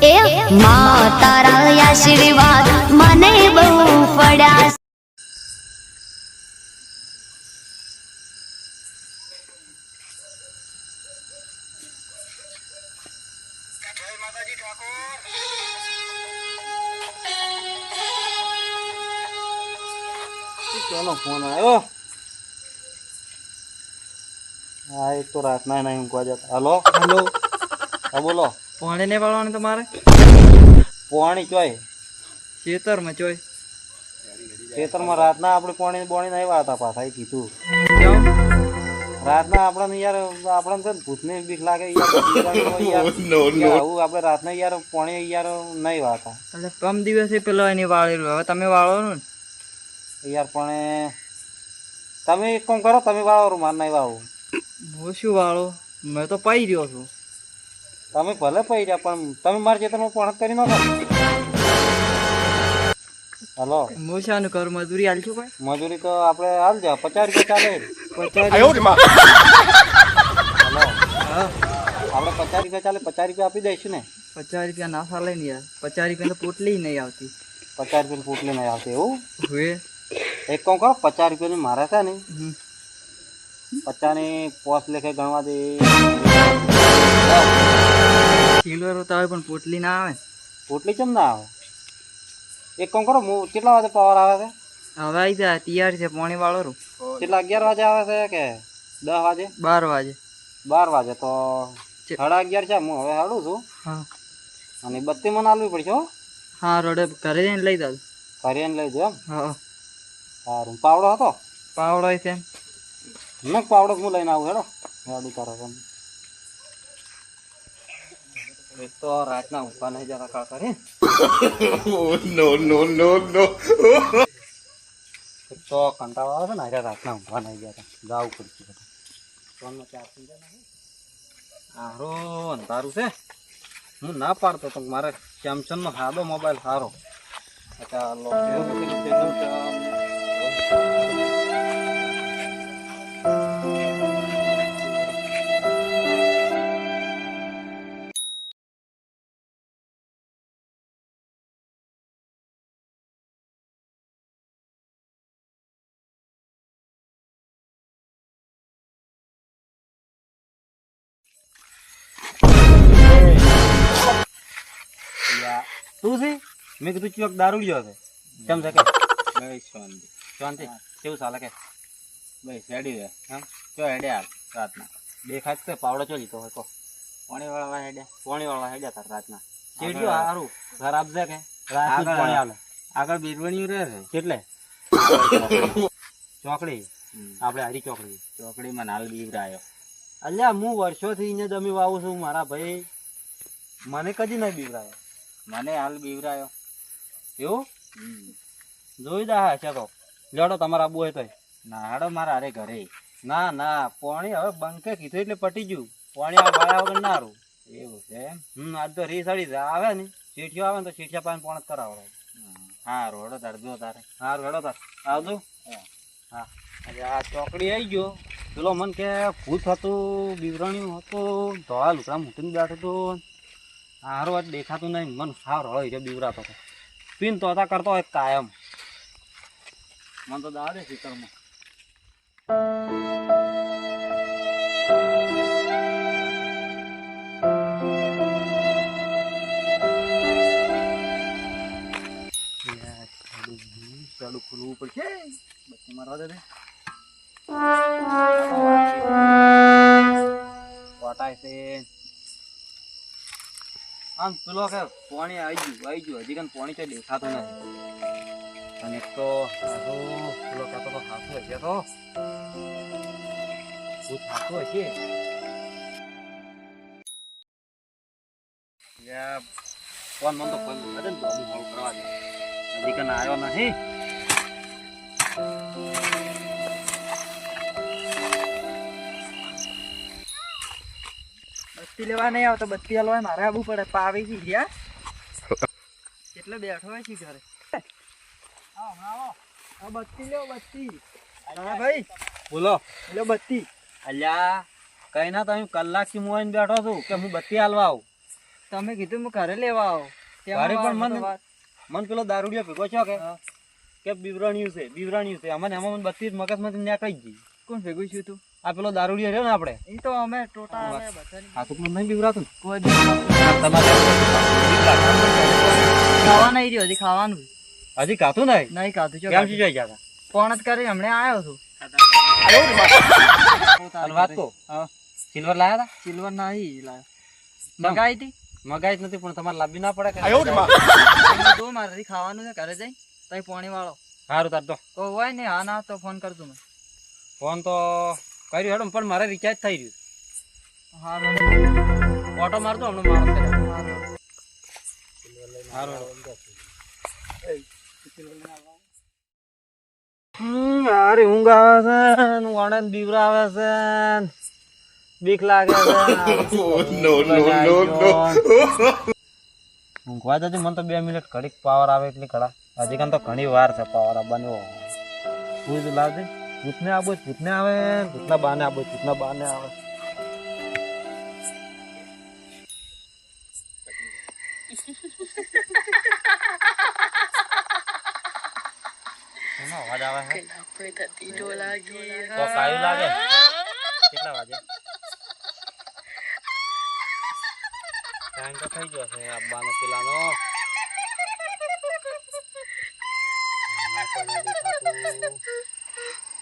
એ માં તારા આશીર્વાદ મને બહુ પડ્યા ચલો ફોન આવ્યો? હા એક તો રાતના નહીં ઊંઘવા જતા. હલો? હલો. હા બોલો. પાણી નહીં વાળવાનું તમારે? પોણી ચોય. ખેતરમાં ચોય. ખેતરમાં રાતના આપણે પોણી બોણી નહીં વાળતા પાછા એ કીધું. રાતના આપણને યાર આપણને છે ને ભૂતની બીક લાગે આવું આપણે રાતના યાર પોણી યાર નહીં વાળતા એટલે કમ દિવસે પેલો એની વાળેલું. હવે તમે વાળવાનું ને? યાર પણ તમે એક કામ કરો તમે વાળો મારે નહીં વાળવું હું શું વાળો? મેં તો પાઈ રહ્યો છું. તમે ભલે પડી જાય પણ તમે મારા ખેતરમાં પોણ કરી નાખો. હલો. હું શાનું કરું? મજૂરી હાલશું ભાઈ. મજૂરી તો આપણે હાલ જા પચાસ રૂપિયા ચાલે. પચાસ હલો. હા. આપણે પચાસ રૂપિયા ચાલે પચાસ રૂપિયા આપી દઈશું ને. પચાસ રૂપિયા ના ચાલે ને યાર. પચાસ રૂપિયા તો પોટલી નહીં આવતી. પચાસ રૂપિયા ફૂટલી નહીં આવતી એવું? હવે એક કામ કરો પચાસ રૂપિયાની મારે છે ને હમ. પચાસની પોસ લેખે ગણવા દે. કિલો તો આવે પણ પોટલી ના આવે. પોટલી કેમ ના આવે? એક કામ કરો હું કેટલા વાગે પાવર આવે છે? હવે આવી જાય તૈયાર છે પાણી વાળો કેટલા અગિયાર વાગે આવે છે કે દસ વાગે? બાર વાગે. બાર વાગે તો સાડા અગિયાર છે હું હવે હાડું છું. હા. અને બત્તી મને આલવી પડશે હો. હા રોડે ઘરે જઈને લઈ જાવ ઘરે જઈને લઈ જાવ એમ? હા. સારું. પાવડો હતો? પાવડો છે નક પાવડો હું લઈને આવું હેડો. હાડું તારો એક તો રાતના ઊંઘવા નહીં જરા કાળ કરે એક તો કંટાળો આવે છે ને આજે રાતના ઊંઘવા નહીં જતા. જાવું પડશે બધું. ફોનમાં ચાર્જ થઈ જાય ને હારો અંધારું છે. હું ના પાડતો તો મારે સેમસંગ નો સાદો મોબાઈલ સારો ચાલો તું છે? મેં કીધું ચોક દારૂ લ્યો છે કેમ છે કે? શાંતિ. કેવું ચાલે કે? ભાઈ રેડી રે હમ ચો હેડે હાલ રાતના. દેખાય છે પાવડો ચો લીધો હોય તો. પાણી વાળવા હેડે. પોણી વાળા હેડ્યા તાર રાતના. ચેડ્યો હારું. ઘર આપજે કે? પોણી આગળ બેરવણિયું રહે છે. કેટલે? ચોકડી. આપણે હરી ચોકડી. ચોકડીમાં નાલ બીવરાયો. અલ્યા હું વર્ષોથી અહીંયા જમી વાવું છું મારા ભાઈ. મને કદી નહીં બીવરાયો. મને હાલ બીવરાયો. એવું? જોઈ દા છે તો લડો તમારા આબુ હોય તોય. ના હાડો મારા અરે ઘરે. ના ના પોણી હવે બંકે કીધું એટલે પટી ગયું. પોણી આ વાળા વગર ના રૂ એવું છે હમ આજ તો રીસ અડી જાય. આવે ને? ચીઠીઓ આવે ને તો શેઠિયા પાસે પોણ જ હા રોડો તરજો તારે હારું રોડો તાર. આવજો. હા. એટલે આ ચોકડી આવી ગયો. પેલો મન કે ભૂત હતું બીવરણ્યું હતું ધોળા લુકડા મૂકીને બેઠો હતું. હારો આજ દેખાતું નહીં. મન સાવ રળો છે બીવરાતો હતો પીન તોતા કરતો હોય કાયમ. મન તો દાડે ફિકરમાં ચાલુ ખોલવું પડશે. બત્તી મારવા દે વાટાય છે. આમ પેલો કે પાણી આવી ગયું આવી ગયું. હજી કન પાણી કઈ દેખાતું નથી. અને તો હાથો પેલો કહેતો તો હાથો હશે તો. શું હાથો હશે? ફોન મને તો ફોન કરે ને તો હું કરવા દે. હજી કન આવ્યો નથી. બત્તી લેવા નહીં આવતો બત્તી હાલવા મારે આવવું પડે પાવી છે ગયા એટલે બેઠો હોય છે ઘરે. બત્તી લેવો બત્તી. હા ભાઈ. બોલો. લે બત્તી. અલ્યા કઈ ના તમે કલાકથી હું આવીને બેઠો છું કે હું બત્તી હાલવા આવું? તમે કીધું હું ઘરે લેવા આવો. ઘરે પણ મન મને- પેલો દારૂડિયો ભેગો છો કે. કે બિવરાણ્યું છે બિવરાણ્યું છે. અમને એમાં મગજ મગજમાંથી નીકળી ગઈ. કોણ ભેગું છું તું? આ પેલો દારૂડિયો રહ્યો ને આપણે. એ તો અમે ટોટા આ તો નહીં બીવરાતું કોઈ ખાવા. નહીં રહ્યો હજી ખાવાનું હજી કાતું નહીં? નહીં ખાધું છો કેમ શું જઈ ગયા ફોન જ કરી હમણે આવ્યો છું. વાત કહું? સિલ્વર લાયા હતા? સિલ્વર નહીં લાયો. મગાઈ હતી? મગાઈ જ નથી પણ તમારે લાંબી ના પડે કે તો મારે ખાવાનું છે ઘરે જઈ? તઈ પાણી વાળો સારું તાર તો. તો હોય ને હા ના તો ફોન કરજો મેં ફોન તો કર્યું હેડો પણ મારે રિચાર્જ થઈ રહ્યું. હા ઓટો મારતો હમણાં મારો અરે ઊંઘ આવે છે ને વાણે બીવરા આવે છે બીક લાગે છે. નો નો નો નો ઊંઘવા જજો મને તો બે મિનિટ ઘડીક પાવર આવે એટલે કડા હજી કાન તો ઘણી વાર છે પાવર આવવાનો. ભૂત લાવજે. ભૂતને આવો ભૂતને આવે ભૂતના બાને આવો ભૂતના બાને આવે. અવાજ આવે છે તો કાયું લાગે કેટલા વાગે? ટાઈમ તો થઈ ગયો છે અબ્બાનો પેલાનો.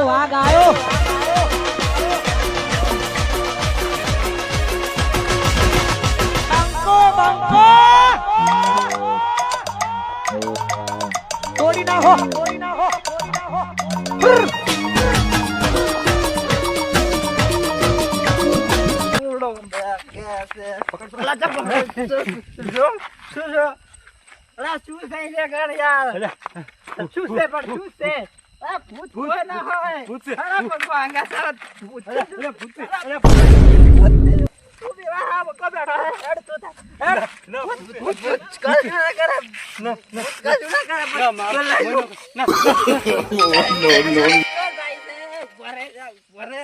વિખરેલો વાઘ આવ્યો. તોડી નાખો. તોડી નાખો નાખો શું છે પણ શું છે? ભૂત હોય ના હોય અરે ભગવાન આંગા સારા ભૂત છે. અરે તું બી વાહ આમ કો બેઠો હે હેડ તું થા હેડ ભૂત ભૂત કર ના કરે ના ના કર ના કરે ના માર ના નો નો નો નો નો